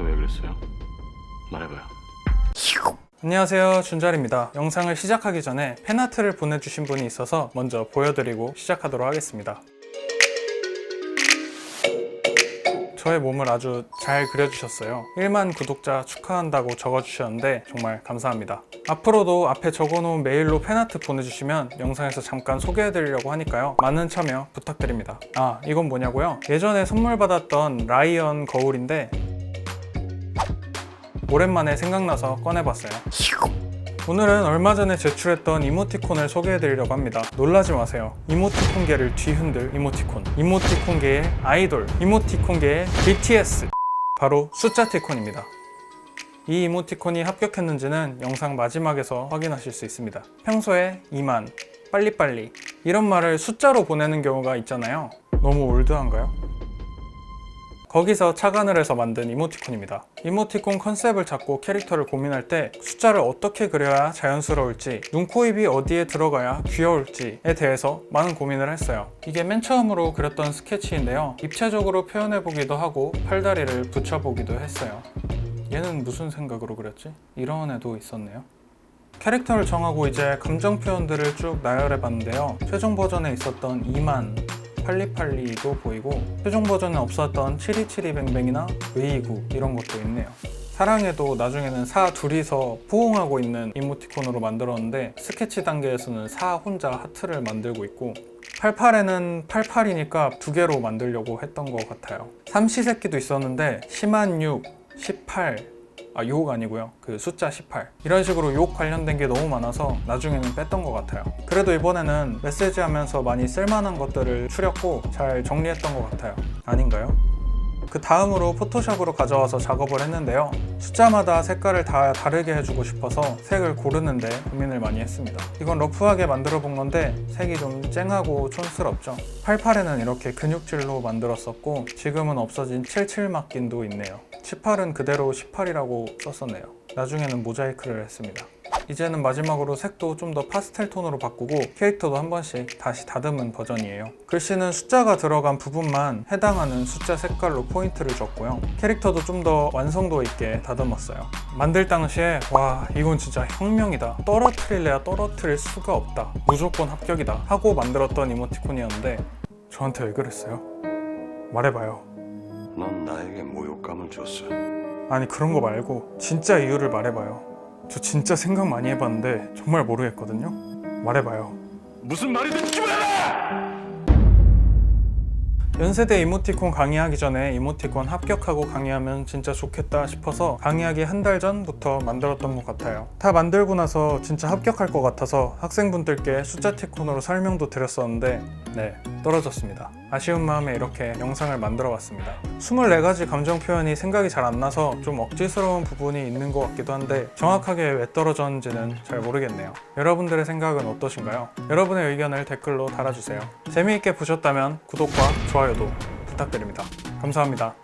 또 왜 그랬어요? 말해봐요. 안녕하세요. 준잘입니다. 영상을 시작하기 전에 팬아트를 보내주신 분이 있어서 먼저 보여드리고 시작하도록 하겠습니다. 저의 몸을 아주 잘 그려주셨어요. 1만 구독자 축하한다고 적어주셨는데 정말 감사합니다. 앞으로도 앞에 적어놓은 메일로 팬아트 보내주시면 영상에서 잠깐 소개해드리려고 하니까요. 많은 참여 부탁드립니다. 아 이건 뭐냐고요? 예전에 선물 받았던 라이언 거울인데 오랜만에 생각나서 꺼내봤어요. 오늘은 얼마 전에 제출했던 이모티콘을 소개해드리려고 합니다. 놀라지 마세요. 이모티콘계를 뒤흔들 이모티콘. 이모티콘계의 아이돌. 이모티콘계의 BTS. 바로 숫자티콘입니다. 이 이모티콘이 합격했는지는 영상 마지막에서 확인하실 수 있습니다. 평소에 2만, 빨리빨리 이런 말을 숫자로 보내는 경우가 있잖아요. 너무 올드한가요? 거기서 착안을 해서 만든 이모티콘입니다. 이모티콘 컨셉을 잡고 캐릭터를 고민할 때 숫자를 어떻게 그려야 자연스러울지, 눈, 코, 입이 어디에 들어가야 귀여울지에 대해서 많은 고민을 했어요. 이게 맨 처음으로 그렸던 스케치인데요. 입체적으로 표현해보기도 하고 팔다리를 붙여보기도 했어요. 얘는 무슨 생각으로 그렸지? 이런 애도 있었네요. 캐릭터를 정하고 이제 감정 표현들을 쭉 나열해 봤는데요. 최종 버전에 있었던 2만, 팔리팔리도 보이고 최종 버전에 없었던 치리치리뱅뱅이나 의이구 이런 것도 있네요. 사랑해도 나중에는 사 둘이서 포옹하고 있는 이모티콘으로 만들었는데 스케치 단계에서는 사 혼자 하트를 만들고 있고 88에는 88이니까 두 개로 만들려고 했던 것 같아요. 삼시세끼도 있었는데 10만 6, 18, 아, 욕 아니고요. 그 숫자 18. 이런 식으로 욕 관련된 게 너무 많아서 나중에는 뺐던 것 같아요. 그래도 이번에는 메시지 하면서 많이 쓸만한 것들을 추렸고 잘 정리했던 것 같아요. 아닌가요? 그 다음으로 포토샵으로 가져와서 작업을 했는데요. 숫자마다 색깔을 다 다르게 해주고 싶어서 색을 고르는데 고민을 많이 했습니다. 이건 러프하게 만들어 본 건데 색이 좀 쨍하고 촌스럽죠. 88에는 이렇게 근육질로 만들었었고 지금은 없어진 77 막긴도 있네요. 18은 그대로 18이라고 썼었네요. 나중에는 모자이크를 했습니다. 이제는 마지막으로 색도 좀 더 파스텔 톤으로 바꾸고 캐릭터도 한 번씩 다시 다듬은 버전이에요. 글씨는 숫자가 들어간 부분만 해당하는 숫자 색깔로 포인트를 줬고요. 캐릭터도 좀 더 완성도 있게 다듬었어요. 만들 당시에 와 이건 진짜 혁명이다. 떨어뜨릴래야 떨어뜨릴 수가 없다. 무조건 합격이다. 하고 만들었던 이모티콘이었는데 저한테 왜 그랬어요? 말해봐요. 넌 나에게 모욕감을 줬어. 아니 그런 거 말고 진짜 이유를 말해봐요. 저 진짜 생각 많이 해봤는데 정말 모르겠거든요. 말해봐요. 무슨 말이든 좀 해라! 연세대 이모티콘 강의하기 전에 이모티콘 합격하고 강의하면 진짜 좋겠다 싶어서 강의하기 한 달 전부터 만들었던 것 같아요. 다 만들고 나서 진짜 합격할 것 같아서 학생분들께 숫자 티콘으로 설명도 드렸었는데 네 떨어졌습니다. 아쉬운 마음에 이렇게 영상을 만들어 봤습니다. 24가지 감정 표현이 생각이 잘 안 나서 좀 억지스러운 부분이 있는 것 같기도 한데 정확하게 왜 떨어졌는지는 잘 모르겠네요. 여러분들의 생각은 어떠신가요? 여러분의 의견을 댓글로 달아주세요. 재미있게 보셨다면 구독과 좋아요도 부탁드립니다. 감사합니다.